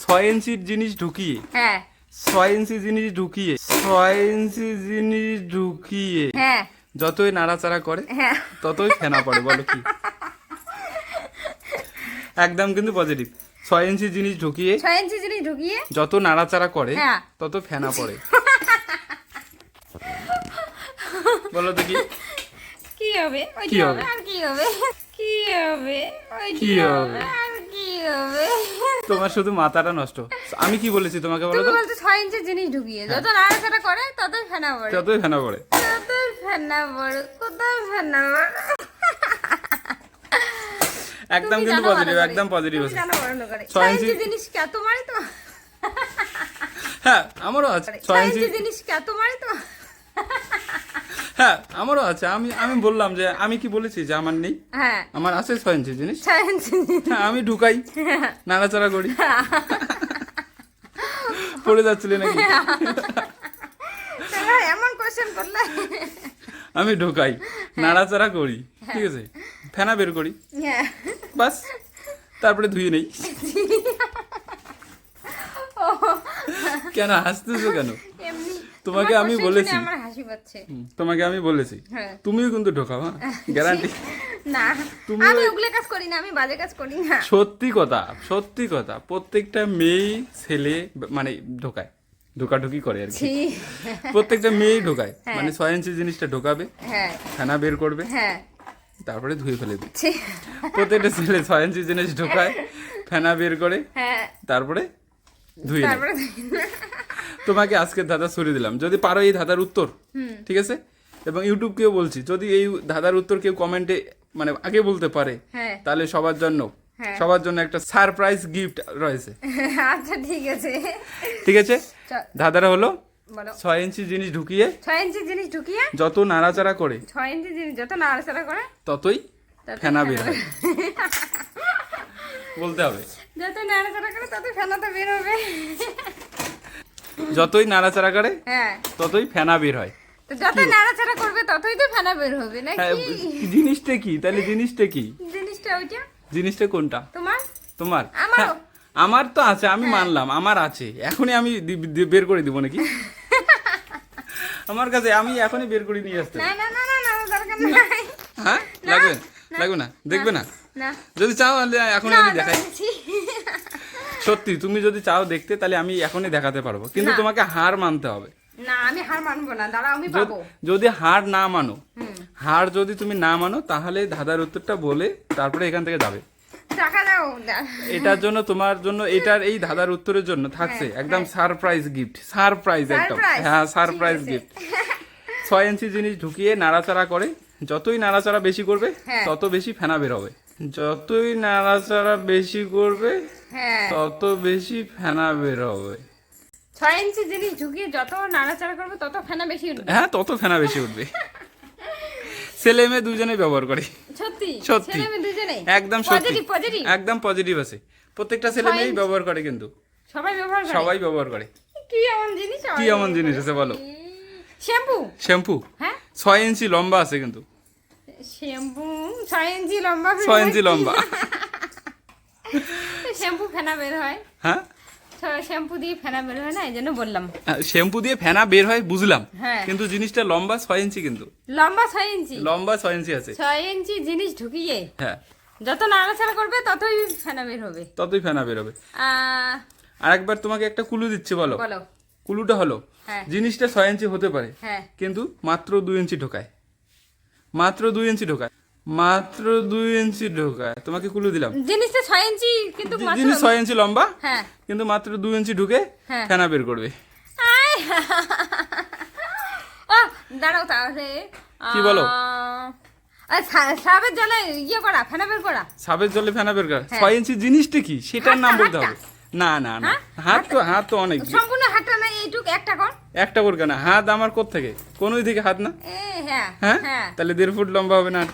ছয় ইঞ্চির জিনিস ঢুকিয়ে। হ্যাঁ। ছয় ইঞ্চি জিনিস ঢুকিয়ে ছয় ইঞ্চি জিনিস ঢুকিয়ে। হ্যাঁ। যতই নাড়াচাড়া করে হ্যাঁ। ততই ফেনা পড়ে বলো কি? একদম কিন্তু পজিটিভ ছয় ইঞ্চি জিনিস ঢুকিয়ে ছয় ইঞ্চি জিনিস ঢুকিয়ে। যত নাড়াচাড়া করে হ্যাঁ। তত ফেনা পড়ে। বলো দেখি কি? হবে? কি হবে? আর কি হবে? কি হবে? কি? হবে? আর কি হবে? তোমার শুধু মাথাটা নষ্ট। আমি কি বলেছি তোমাকে বলো তুমি বলছো ছয় ইঞ্চি জিনিস ঢুকিয়ে যত নাড়াচাড়া করে ততই ফেনা পড়ে। যতই ফেনা পড়ে। ততই ফেনা পড়ে কোথায় ফেনা পড়ে। একদম কিন্তু পজিটিভ একদম পজিটিভ আছে। ছয় ইঞ্চি- জিনিস কে? তোমারই তো। হ্যাঁ আমারও আছে। ছয় ইঞ্চি জিনিস কে? তোমারই তো। হ্যাঁ আমারও আছে। আমি আমি বললাম যে আমি কি বলেছি যে আমার নেই? হ্যাঁ। আমার আছে ছয় ইঞ্চি জিনিস। ছয় ইঞ্চি হ্যাঁ আমি ঢুকাই নাড়াচাড়া করি। পড়ে যাচ্ছিলে নাকি? এমন কোশ্চেন করলে। আমি ঢোকাই নাড়াচাড়া করি ঠিক আছে? ফেনা বের করি। হ্যাঁ। বাস তারপরে ধুয়ে নেই। কেন হাসতেছো কেন? তোমাকে আমি বলেছি। পাচ্ছে। তোমাকে আমি বলেছি। হ্যাঁ। তুমিও কিন্তু ঢোকাও হ্যাঁ? গ্যারান্টি না আমি ওগুলো কাজ করি না আমি বাজে কাজ করি না। সত্যি কথা সত্যি কথা প্রত্যেকটা মেয়ে ছেলে মানে ঢোকায় ঢোকাঢুকি করে আর কি। প্রত্যেকটা মেয়েই ঢোকায় হ্যাঁ। মানে ছয় ইঞ্চি জিনিসটা ঢোকাবে হ্যাঁ। ফেনা বের করবে হ্যাঁ। তারপরে ধুয়ে ফেলে দিবে। ছি। প্রত্যেকটা ছেলে ছয় ইঞ্চি জিনিস ঢোকায় ফেনা বের করে হ্যাঁ। তারপরে ধুয়ে তোমাকে আজকে ধাঁধা ছুড়ে দিলাম। যদি পারো এই ধাঁধার উত্তর ঠিক আছে? এবং ইউটিউবকেও বলছি যদি এই ধাঁধার উত্তর কেউ কমেন্টে মানে আগে বলতে পারে হ্যাঁ। তাহলে সবার জন্য হ্যাঁ। সবার জন্য একটা সারপ্রাইজ গিফট রয়েছে। আচ্ছা ঠিক আছে। ঠিক আছে? ধাঁধাটা হলো ছয় ইঞ্চি জিনিস ঢুকিয়ে ছয় ইঞ্চি জিনিস ঢুকিয়ে যত নাড়াচাড়া করে ছয় ইঞ্চি জিনিস যত নাড়াচাড়া করে ততই ফেনা ফেনা বের হয়। বলতে হবে। যত নাড়াচাড়া করে তত বের হবে। যতই নাড়াচাড়া করে হ্যাঁ। ততই ফেনা বের হয়। যত নাড়াচাড়া করবে ততই তো ফেনা বের হবে হ্যাঁ নাকি জিনিসটা কি? তাহলে জিনিসটা কি? জিনিসটা ওইটা। জিনিসটা কোনটা? তোমার? তোমার? আমারও। হ্যাঁ, আমার তো আছে আমি মানলাম আমার আছে। এখনই আমি বের করে দিব নাকি? আমার কাছে আমি এখনই বের করে নিয়ে আসতে না না না না দরকার নাই। হ্যাঁ? লাগবে? লাগবে না? দেখবে না? যদি চাও তাহলে এখন আমি দেখাই। সত্যি তুমি যদি চাও দেখতে তাহলে আমি এখনই দেখাতে পারব। কিন্তু তোমাকে হার মানতে হবে। না আমি হার মানবো না। দাঁড়া আমি যদি- পাবো। যদি হার না মানো হার যদি তুমি না মানো তাহলে ধাঁধার উত্তরটা বলে তারপরে এখান থেকে যাবে। টাকা দাও এটার জন্য তোমার জন্য এটার এই ধাঁধার উত্তরের জন্য থাকছে। একদম সারপ্রাইজ গিফট সারপ্রাইজ একদম। হ্যাঁ সারপ্রাইজ গিফট ছয় ইঞ্চি জিনিস ঢুকিয়ে নাড়াচাড়া করে। যতই নাড়াচাড়া বেশি করবে হ্যাঁ। তত বেশি ফেনা বের হবে যতই নাড়াচাড়া বেশি করবে হ্যাঁ। তত বেশি ফেনা বের হবে। ছয় ইঞ্চি জিনিস ঢুকিয়ে যত নাড়াচাড়া করবে তত ফেনা বেশি উঠবে। হ্যাঁ তত ফেনা বেশি উঠবে। ছেলে মেয়ে দুজনে ব্যবহার করে। সত্যি? সত্যি। একদম সত্যি। একদম পজিটিভ আছে। প্রত্যেকটা ছেলে মেয়েই ব্যবহার করে কিন্তু। সবাই ব্যবহার করে? সবাই ব্যবহার করে। কি এমন জিনিস? কি এমন জিনিস আছে বলো? শ্যাম্পু? শ্যাম্পু। হ্যাঁ? ছয় ইঞ্চি লম্বা আছে কিন্তু। শ্যাম্পু ছয় ইঞ্চি লম্বা ছয় ইঞ্চি লম্বা। শ্যাম্পু ফেনা বের হয়। হ্যাঁ? শ্যাম্পু দিয়ে ফেনা বের হয় না এই জন্য বললাম। শ্যাম্পু দিয়ে ফেনা বের হয় বুঝলাম। হ্যাঁ। কিন্তু জিনিসটা লম্বা ছয় ইঞ্চি কিন্তু। লম্বা ছয় ইঞ্চি লম্বা ছয় ইঞ্চি আছে। ছয় ইঞ্চি জিনিস ঢুকিয়ে হ্যাঁ। যত নাড়াচাড়া করবে ততই ফেনা বের হবে। ততই ফেনা বেরোবে আহ, আর একবার তোমাকে একটা কুলু দিচ্ছে বলো। বলো। কুলুটা হলো। হ্যাঁ। জিনিসটা ছয় ইঞ্চি হতে পারে। হ্যাঁ। কিন্তু মাত্র দুই ইঞ্চি ঢোকায়। মাত্র দুই ইঞ্চি ঢোকায়। মাত্র দুই ইঞ্চি ঢোকায়। তোমাকে কুলু দিলাম। জিনিসটা ছয় ইঞ্চি কিন্তু জিনিস ছয় ইঞ্চি লম্বা হ্যাঁ। কিন্তু মাত্র দুই ইঞ্চি ঢুকে হ্যাঁ। ফেনা বের করবে। দাঁড়াও তাহলে। কি বলো? সাবের জলে ইয়ে করা ফেনা বের করা? সাবের জলে ফেনা বের করা। হ্যাঁ। ছয় ইঞ্চি জিনিসটা কি? সেটার নাম বলতে হবে। না না না? হাত তো হাত তো অনেক সম্পূর্ণ হাতটা না এইটুক একটা কর। একটা করে কেন হাত আমার কোথ থেকে কোন দিকে হাত না? হ্যাঁ হ্যাঁ? হ্যাঁ। তাহলে দেড় ফুট লম্বা হবে না এ,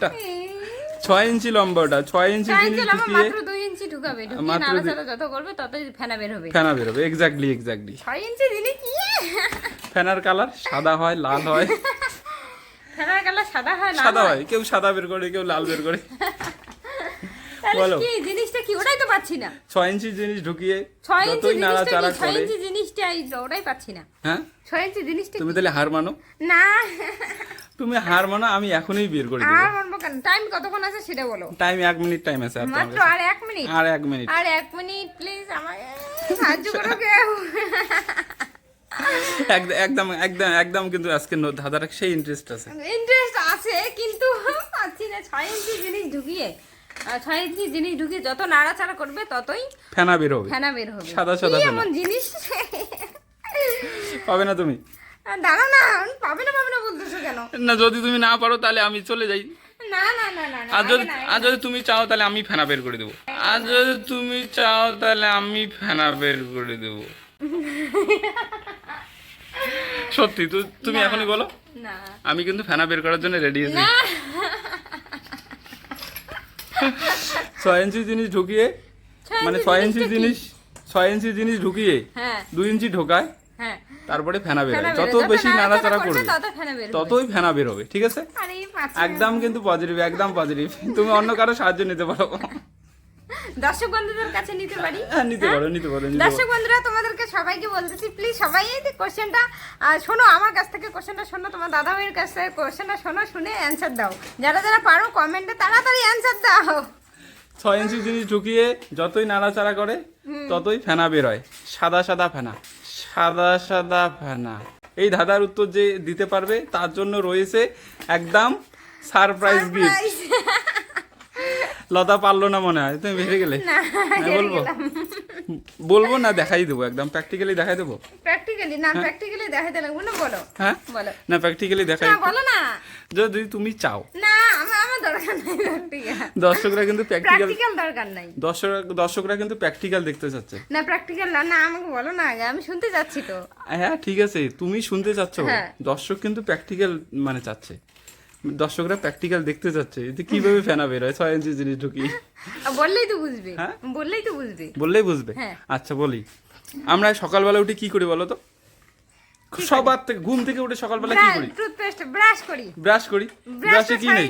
ছয় ইঞ্চি লম্বা ওটা ছয় ইঞ্চি জিনিস ইঞ্চি ঢুকিয়ে মাত্র দুই ইঞ্চি ঢুকাবে। ঢুকিয়ে মাত্র দুই- যত করবে ততই ফেনা বের হবে। ফেনা বেরোবে এক্স্যাক্টলি এক্স্যাক্টলি ছয় ইঞ্চি জিনিস ইয়ে! ফেনার কালার সাদা হয় লাল হয়। ফেনার কালার সাদা হয় লাল সাদা হয়? কেউ সাদা বের করে কেউ লাল বের করে। বলো। কি জিনিসটা কি? ওটাই তো পাচ্ছি না। ছয় ইঞ্চি জিনিস ঢুকিয়ে ইঞ্চি যতই করে ইঞ্চি জিনিসটা এই ওটাই পাচ্ছি না। হ্যাঁ? ছয় ইঞ্চি জিনিসটা তুমি তাহলে হার মানো? না। তুমি হার মানো আমি এখনই বের করে আর দেবো বলব কেন? টাইম কতক্ষণ আছে সেটা বলো। টাইম এক মিনিট টাইম আছে আর মাত্র আর এক মিনিট আর এক মিনিট আর এক মিনিট প্লিজ আমাকে সাহায্য করো কেউ। একদম একদম একদম কিন্তু আজকে দাদার সেই ইন্টারেস্ট আছে। ইন্টারেস্ট আছে কিন্তু পাচ্ছি না। ছয় ইঞ্চি জিনিস ঢুকিয়ে ছয় ইঞ্চি জিনিস ঢুকিয়ে যত নাড়াচাড়া করবে ততই ফেনা বের হবে। ফেনা বের হবে। সাদা সাদা এমন জিনিস পাবে না তুমি? দাঁড়া না পাবে না পাবে না বলতেছো কেন? না যদি তুমি না পারো তাহলে আমি চলে যাই। না না না না না আর যদি আর যদি তুমি চাও তাহলে আমি ফেনা বের করে দেবো। আর যদি তুমি চাও তাহলে আমি ফেনা বের করে দেবো। সত্যি তুমি এখনই বলো। না। আমি কিন্তু ফেনা বের করার জন্য রেডি আছি। ছয় ইঞ্চি জিনিস ঢুকিয়ে মানে ছয় ইঞ্চি জিনিস ছয় ইঞ্চি জিনিস ঢুকিয়ে হ্যাঁ। দুই ইঞ্চি ঢোকায়। হ্যাঁ। তারপরে ফেনা বের হয় যত বেশি নাড়াচাড়া করবে। ততই ফেনা বের হবে ঠিক আছে। একদম কিন্তু পজিটিভ একদম পজিটিভ তুমি অন্য কারও সাহায্য নিতে পারো। দর্শক বন্ধুদের কাছে নিতে পারি? হ্যাঁ নিতে পারো নিতে পারো দর্শক বন্ধুরা তোমাদেরকে সবাইকে বলতেছি প্লিজ সবাই এই কোশ্চেনটা শোনো আমার কাছ থেকে কোশ্চেনটা শোনো তোমার দাদা ভাইয়ের কাছ থেকে কোশ্চেনটা শোনো শুনে অ্যান্সার দাও। যারা যারা পারো কমেন্টে তাড়াতাড়ি অ্যান্সার দাও। ছয় ইঞ্চি জিনিস ঢুকিয়ে যতই নাড়াচাড়া করে ততই ফেনা বের হয় সাদা সাদা ফেনা। সাদা সাদা ফেনা। এই ধাঁধার উত্তর যে দিতে পারবে তার জন্য রয়েছে একদম সারপ্রাইজ গিফট। লতা পারল না মনে হয় তুমি ভেবে গেলে। বলব। বলব না দেখাই দেবো একদম প্র্যাকটিক্যালি দেখাই দেবো। প্র্যাকটিক্যালি না প্র্যাকটিক্যালি লাগবে না বলো। হ্যাঁ? বলো। না প্র্যাকটিক্যালি দেখাই না বলো না। যদি তুমি চাও। না আমার দরকার নাই প্র্যাকটিক্যাল দর্শকরা কিন্তু প্র্যাকটিক্যাল প্র্যাকটিক্যাল দরকার নাই। দর্শক দর্শকরা কিন্তু প্র্যাকটিক্যাল দেখতে চাচ্ছে। না প্র্যাকটিক্যাল না না আমাকে বলো না আগে আমি শুনতে যাচ্ছি তো। হ্যাঁ ঠিক আছে তুমি শুনতে চাচ্ছ। হ্যাঁ। দর্শক কিন্তু প্র্যাকটিক্যাল মানে চাচ্ছে। দর্শকরা প্র্যাকটিক্যাল দেখতে চাচ্ছে। এতে কীভাবে ফেনা বের হয়? ছয় ইঞ্চি জিনিস ঢুকি। বললেই তো বুঝবে। হ্যাঁ? বললেই তো বুঝবে। বললেই বুঝবে। হ্যাঁ। আচ্ছা বলি। আমরা সকালবেলা উঠে কি করি বলো তো? সবার থেকে ঘুম থেকে উঠে সকালবেলা কি করি? টুথপেস্ট ব্রাশ করি। ব্রাশ করি? ব্রাশে কি নেই?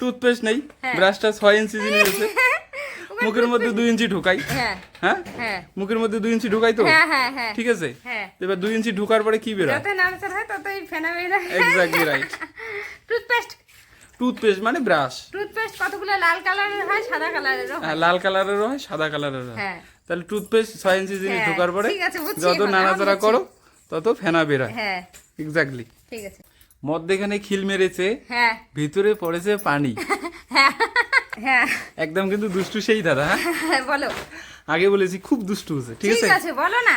টুথপেস্ট নেই? হ্যাঁ। ব্রাশটা ছয় ইঞ্চি জিনিস আছে। মুখের মধ্যে দুই ইঞ্চি ঢুকাই। হ্যাঁ। হ্যাঁ? হ্যাঁ। মুখের মধ্যে দুই ইঞ্চি ঢুকাই তো? হ্যাঁ হ্যাঁ হ্যাঁ। ঠিক আছে? হ্যাঁ। এবার দুই ইঞ্চি ঢুকার পরে কি বেরোয়? যত নামসার হয় ততই ফেনা বের এক্স্যাক্টলি রাইট টুথপেস্ট টুথপেস্ট মানে ব্রাশ টুথপেস্ট কতগুলো লাল কালারের হয়? সাদা কালারেরও হয়। লাল কালারেরও হয় সাদা কালারেরও হয়। হ্যাঁ। তাহলে টুথপেস্ট ছয় ইঞ্চি জিনিস ঢোকার পরে যত নাড়াচাড়া করো তত ফেনা বেরোয় হ্যাঁ। এক্স্যাক্টলি ঠিক আছে। মধ্যেখানে খিল মেরেছে হ্যাঁ। ভিতরে পড়েছে পানি। হ্যাঁ হ্যাঁ। একদম কিন্তু দুষ্টু সেই দাদা হ্যাঁ? বলো। আগে বলেছি খুব দুষ্টু হচ্ছে ঠিক আছে বলো না।